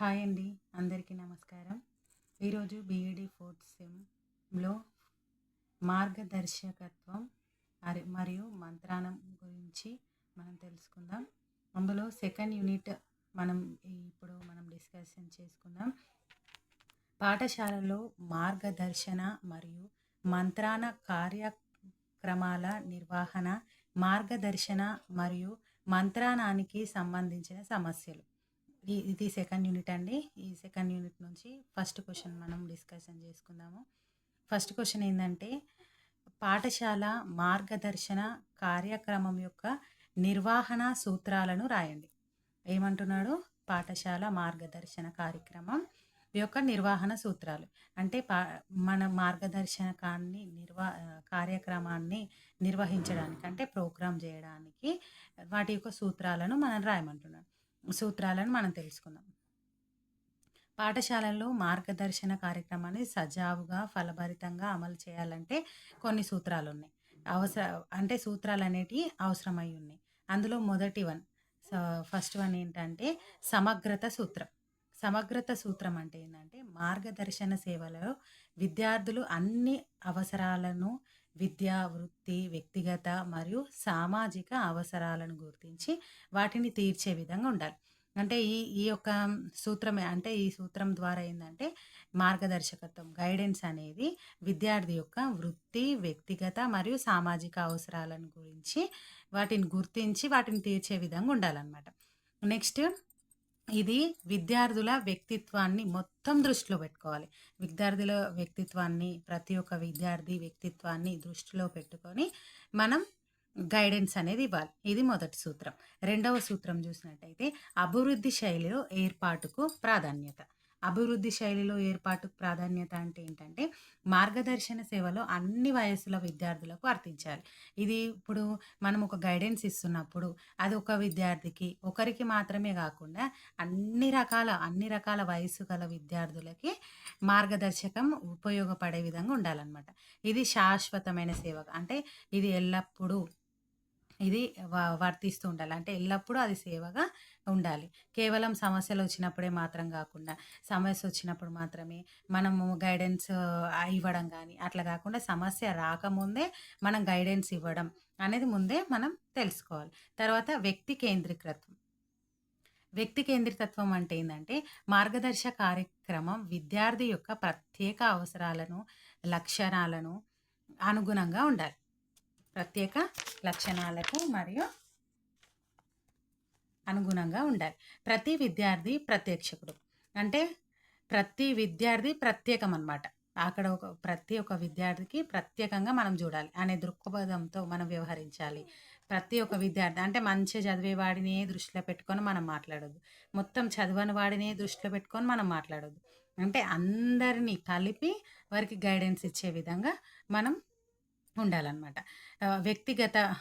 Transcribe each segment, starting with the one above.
Hi అండి. అందరికీ నమస్కారం. ఈరోజు బీఈడి ఫోర్త్ సెమ్లో మార్గదర్శకత్వం మరియు మంత్రానం గురించి మనం తెలుసుకుందాం. అందులో సెకండ్ యూనిట్ మనం ఇప్పుడు మనం డిస్కషన్ చేసుకుందాం. పాఠశాలలో మార్గదర్శన మరియు మంత్రాన కార్యక్రమాల నిర్వహణ మార్గదర్శన మరియు మంత్రానానికి సంబంధించిన సమస్యలు. ఇది సెకండ్ యూనిట్ అండి. ఈ సెకండ్ యూనిట్ నుంచి ఫస్ట్ క్వశ్చన్ మనం డిస్కషన్ చేసుకుందాము. ఫస్ట్ క్వశ్చన్ ఏంటంటే పాఠశాల మార్గదర్శన కార్యక్రమం యొక్క నిర్వహణ సూత్రాలను రాయండి. ఏమంటున్నాడు? పాఠశాల మార్గదర్శన కార్యక్రమం యొక్క నిర్వహణ సూత్రాలు. అంటే పా మన మార్గదర్శకాన్ని నిర్వా కార్యక్రమాన్ని నిర్వహించడానికి అంటే ప్రోగ్రామ్ చేయడానికి వాటి యొక్క సూత్రాలను మనం రాయమంటున్నాడు. సూత్రాలను మనం తెలుసుకుందాం. పాఠశాలల్లో మార్గదర్శన కార్యక్రమాన్ని సజావుగా ఫలభరితంగా అమలు చేయాలంటే కొన్ని సూత్రాలు ఉన్నాయి అవసర అంటే సూత్రాలు అనేటివి అవసరమై ఉన్నాయి. అందులో మొదటి వన్ ఫస్ట్ వన్ ఏంటంటే సమగ్రత సూత్రం. సమగ్రత సూత్రం అంటే ఏంటంటే మార్గదర్శన సేవలలో విద్యార్థులు అన్ని అవసరాలను విద్యా వృత్తి వ్యక్తిగత మరియు సామాజిక అవసరాలను గుర్తించి వాటిని తీర్చే విధంగా ఉండాలి. అంటే ఈ ఈ యొక్క సూత్రమే అంటే ఈ సూత్రం ద్వారా ఏంటంటే మార్గదర్శకత్వం గైడెన్స్ అనేది విద్యార్థి యొక్క వృత్తి వ్యక్తిగత మరియు సామాజిక అవసరాలను గురించి వాటిని గుర్తించి వాటిని తీర్చే విధంగా ఉండాలన్నమాట. నెక్స్ట్ ఇది విద్యార్థుల వ్యక్తిత్వాన్ని మొత్తం దృష్టిలో పెట్టుకోవాలి. విద్యార్థుల వ్యక్తిత్వాన్ని ప్రతి ఒక్క విద్యార్థి వ్యక్తిత్వాన్ని దృష్టిలో పెట్టుకొని మనం గైడెన్స్ అనేది ఇవ్వాలి. ఇది మొదటి సూత్రం. రెండవ సూత్రం చూసినట్టయితే అభివృద్ధి శైలిలో ఏర్పాటుకు ప్రాధాన్యత. అభివృద్ధి శైలిలో ఏర్పాటుకు ప్రాధాన్యత అంటే ఏంటంటే మార్గదర్శన సేవలో అన్ని వయసుల విద్యార్థులకు వర్తించాలి ఇది ఇప్పుడు మనం ఒక గైడెన్స్ ఇస్తున్నప్పుడు అది ఒక విద్యార్థికి ఒకరికి మాత్రమే కాకుండా అన్ని రకాల అన్ని రకాల వయసు గల విద్యార్థులకి మార్గదర్శకం ఉపయోగపడే విధంగా ఉండాలన్నమాట. ఇది శాశ్వతమైన సేవ. అంటే ఇది ఎల్లప్పుడూ ఇది వ- వర్తిస్తూ ఉండాలి. అంటే ఎల్లప్పుడూ అది సేవగా ఉండాలి. కేవలం సమస్యలు వచ్చినప్పుడే మాత్రం కాకుండా సమస్య వచ్చినప్పుడు మాత్రమే మనము గైడెన్స్ ఇవ్వడం కానీ అట్లా కాకుండా సమస్య రాకముందే మనం గైడెన్స్ ఇవ్వడం అనేది ముందే మనం తెలుసుకోవాలి. తర్వాత వ్యక్తి కేంద్రీకృతం. వ్యక్తి కేంద్రితత్వం అంటే ఏంటంటే మార్గదర్శక కార్యక్రమం విద్యార్థి యొక్క ప్రత్యేక అవసరాలను లక్షణాలను అనుగుణంగా ఉండాలి. ప్రత్యేక లక్షణాలకు మరియు అనుగుణంగా ఉండాలి. ప్రతి విద్యార్థి ప్రత్యక్షకుడు. అంటే ప్రతి విద్యార్థి ప్రత్యేకం అన్నమాట అక్కడ ఒక ప్రతి ఒక్క విద్యార్థికి ప్రత్యేకంగా మనం చూడాలి. అనే దృక్పథంతో మనం వ్యవహరించాలి. ప్రతి ఒక్క విద్యార్థి అంటే మంచిగా చదివేవాడిని దృష్టిలో పెట్టుకొని మనం మాట్లాడొద్దు. మొత్తం చదవని వాడిని దృష్టిలో పెట్టుకొని మనం మాట్లాడొద్దు. అంటే అందరినీ కలిపి వారికి గైడెన్స్ ఇచ్చే విధంగా మనం ఉండాలన్నమాట. వ్యక్తిగత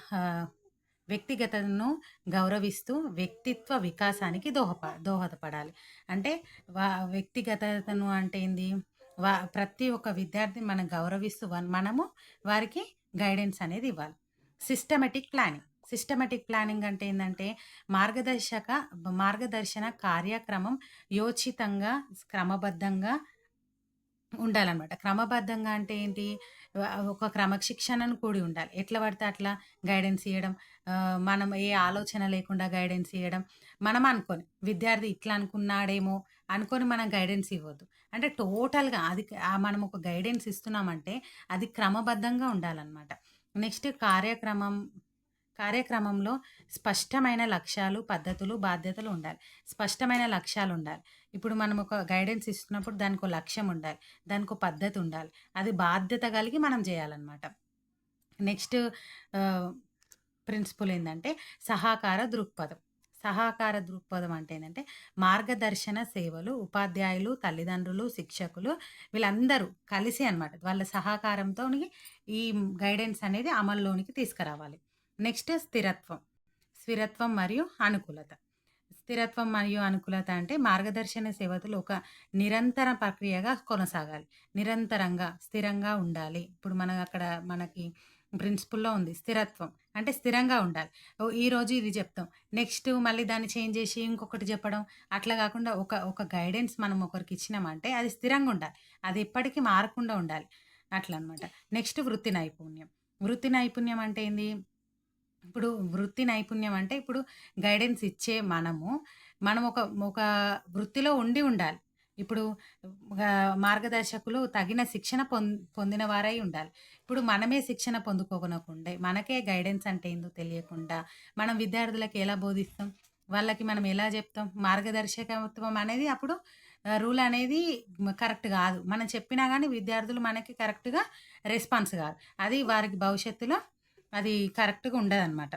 వ్యక్తిగతను గౌరవిస్తూ వ్యక్తిత్వ వికాసానికి దోహప దోహదపడాలి. అంటే వా వ్యక్తిగతను అంటే ఏంది? వా ప్రతి ఒక్క విద్యార్థిని మనం గౌరవిస్తూ వన్- మనము వారికి గైడెన్స్ అనేది ఇవ్వాలి. Systematic planning. సిస్టమేటిక్ ప్లానింగ్ అంటే ఏంటంటే మార్గదర్శక మార్గదర్శన కార్యక్రమం యోచితంగా క్రమబద్ధంగా ఉండాలన్నమాట. క్రమబద్ధంగా అంటే ఏంటి? ఒక క్రమశిక్షణను కూడి ఉండాలి. ఎట్లా పడితే అట్లా గైడెన్స్ ఇవ్వడం మనం ఏ ఆలోచన లేకుండా గైడెన్స్ ఇవ్వడం మనం అనుకొని విద్యార్థి ఇట్లా అనుకున్నాడేమో అనుకొని మనం గైడెన్స్ ఇవ్వద్దు. అంటే టోటల్గా అది మనం ఒక గైడెన్స్ ఇస్తున్నామంటే అది క్రమబద్ధంగా ఉండాలన్నమాట. నెక్స్ట్ కార్యక్రమం కార్యక్రమంలో స్పష్టమైన లక్ష్యాలు పద్ధతులు బాధ్యతలు ఉండాలి. స్పష్టమైన లక్ష్యాలు ఉండాలి. ఇప్పుడు మనం ఒక గైడెన్స్ ఇస్తున్నప్పుడు దానికి ఒక లక్ష్యం ఉండాలి. దానికి ఒక పద్ధతి ఉండాలి. అది బాధ్యత కలిగి మనం చేయాలన్నమాట. నెక్స్ట్ ప్రిన్సిపల్ ఏంటంటే సహకార దృక్పథం. సహకార దృక్పథం అంటే ఏంటంటే మార్గదర్శన సేవలు ఉపాధ్యాయులు తల్లిదండ్రులు శిక్షకులు వీళ్ళందరూ కలిసి అనమాట వాళ్ళ సహకారంతో ఈ గైడెన్స్ అనేది అమల్లోనికి తీసుకురావాలి. నెక్స్ట్ స్థిరత్వం. స్థిరత్వం మరియు అనుకూలత. స్థిరత్వం మరియు అనుకూలత అంటే మార్గదర్శన సేవతలు ఒక నిరంతర ప్రక్రియగా కొనసాగాలి నిరంతరంగా స్థిరంగా ఉండాలి ఇప్పుడు మనం అక్కడ మనకి ప్రిన్సిపుల్లో ఉంది స్థిరత్వం అంటే స్థిరంగా ఉండాలి. ఈరోజు ఇది చెప్తాం. నెక్స్ట్ మళ్ళీ దాన్ని చేంజ్ చేసి ఇంకొకటి చెప్పడం. అట్లా కాకుండా ఒక ఒక గైడెన్స్ మనం ఒకరికి ఇచ్చినామంటే అది స్థిరంగా ఉండాలి. అది ఎప్పటికీ మారకుండా ఉండాలి. అట్లనమాట. నెక్స్ట్ వృత్తి నైపుణ్యం. వృత్తి నైపుణ్యం అంటే ఏంది? ఇప్పుడు వృత్తి నైపుణ్యం అంటే ఇప్పుడు గైడెన్స్ ఇచ్చే మనము, మనం ఒక ఒక వృత్తిలో ఉండి ఉండాలి. ఇప్పుడు మార్గదర్శకులు తగిన శిక్షణ పొం పొందిన వారై ఉండాలి. ఇప్పుడు మనమే శిక్షణ పొందుకోకుండా మనకే గైడెన్స్ అంటే ఏందో తెలియకుండా, మనం విద్యార్థులకు ఎలా బోధిస్తాం? వాళ్ళకి మనం ఎలా చెప్తాం? మార్గదర్శకత్వం అనేది అప్పుడు రూల్ అనేది కరెక్ట్ కాదు మనం చెప్పినా కానీ విద్యార్థులు మనకి కరెక్ట్‌గా రెస్పాన్స్ కాదు అది వారికి భవిష్యత్తులో అది కరెక్ట్‌గా ఉండదనమాట.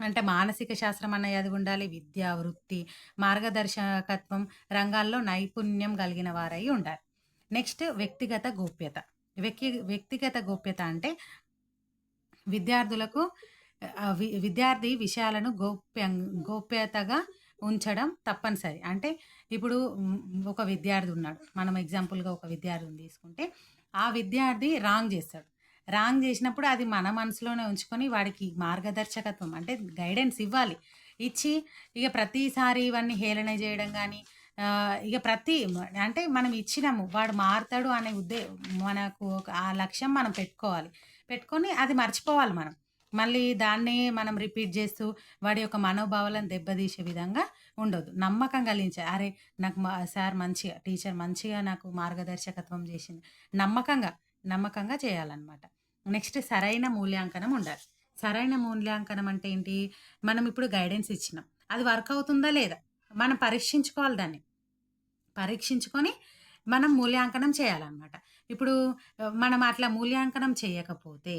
అంటే మానసిక శాస్త్రం అన్నయ్యది ఉండాలి విద్య, వృత్తి, మార్గదర్శకత్వం రంగాల్లో నైపుణ్యం కలిగిన వారై ఉండాలి. నెక్స్ట్ వ్యక్తిగత గోప్యత. వ్యక్తి వ్యక్తిగత గోప్యత అంటే విద్యార్థులకు వి విద్యార్థి విషయాలను గోప్యం గోప్యతగా ఉంచడం తప్పనిసరి. అంటే ఇప్పుడు ఒక విద్యార్థి ఉన్నాడు. మనం ఎగ్జాంపుల్‌గా ఒక విద్యార్థిని తీసుకుంటే, ఆ విద్యార్థి రాంగ్ చేస్తాడు. రాంగ్ చేసినప్పుడు అది మన మనసులోనే ఉంచుకొని వాడికి మార్గదర్శకత్వం అంటే గైడెన్స్ ఇవ్వాలి. ఇచ్చి ఇక ప్రతిసారి ఇవన్నీ హేళన చేయడం కానీ ఇక ప్రతి అంటే మనం ఇచ్చినాము. వాడు మారుతాడు అనే ఉద్దే మనకు ఒక ఆ లక్ష్యం మనం పెట్టుకోవాలి. పెట్టుకొని అది మర్చిపోవాలి మనం. మళ్ళీ దాన్ని మనం రిపీట్ చేస్తూ వాడి యొక్క మనోభావాలను దెబ్బతీసే విధంగా ఉండదు నమ్మకం కలిగించాలి. అరే! నాకు సార్ మంచిగా టీచర్ మంచిగా నాకు మార్గదర్శకత్వం చేసింది. నమ్మకంగా, నమ్మకంగా చేయాలన్నమాట నెక్స్ట్ సరైన మూల్యాంకనం ఉండాలి. సరైన మూల్యాంకనం అంటే ఏంటి? మనం ఇప్పుడు గైడెన్స్ ఇచ్చినాం. అది వర్క్ అవుతుందా లేదా? మనం పరీక్షించుకోవాలి దాన్ని. పరీక్షించుకొని మనం మూల్యాంకనం చేయాలన్నమాట ఇప్పుడు మనం అట్లా మూల్యాంకనం చేయకపోతే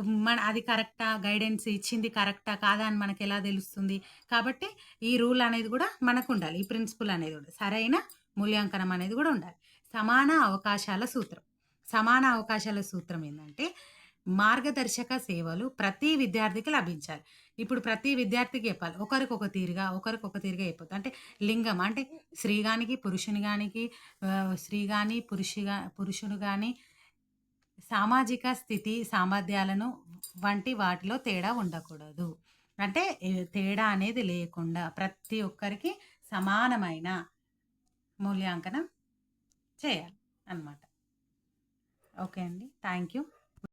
మన అది కరెక్టా? గైడెన్స్ ఇచ్చింది కరెక్టా? కాదా? అని మనకెలా తెలుస్తుంది? కాబట్టి ఈ రూల్ అనేది కూడా మనకు ఉండాలి ఈ ప్రిన్సిపల్ అనేది కూడా సరైన మూల్యాంకనం అనేది కూడా ఉండాలి. సమాన అవకాశాల సూత్రం. సమాన అవకాశాల సూత్రం ఏంటంటే మార్గదర్శక సేవలు ప్రతి విద్యార్థికి లభించాలి. ఇప్పుడు ప్రతి విద్యార్థికి చెప్పాలి. ఒకరికొక తీరుగా, ఒకరికొక తీరుగా చెప్పొద్దు. అంటే లింగం అంటే స్త్రీ గానికి, పురుషుని గానికి స్త్రీ కానీ పురుషుగా పురుషుడు కానీ సామాజిక స్థితి, సామర్థ్యాలను వంటి వాటిలో తేడా ఉండకూడదు. అంటే తేడా అనేది లేకుండా ప్రతి ఒక్కరికి సమానమైన మూల్యాంకనం చేయాలి అన్నమాట. ఓకే అండి. Thank you.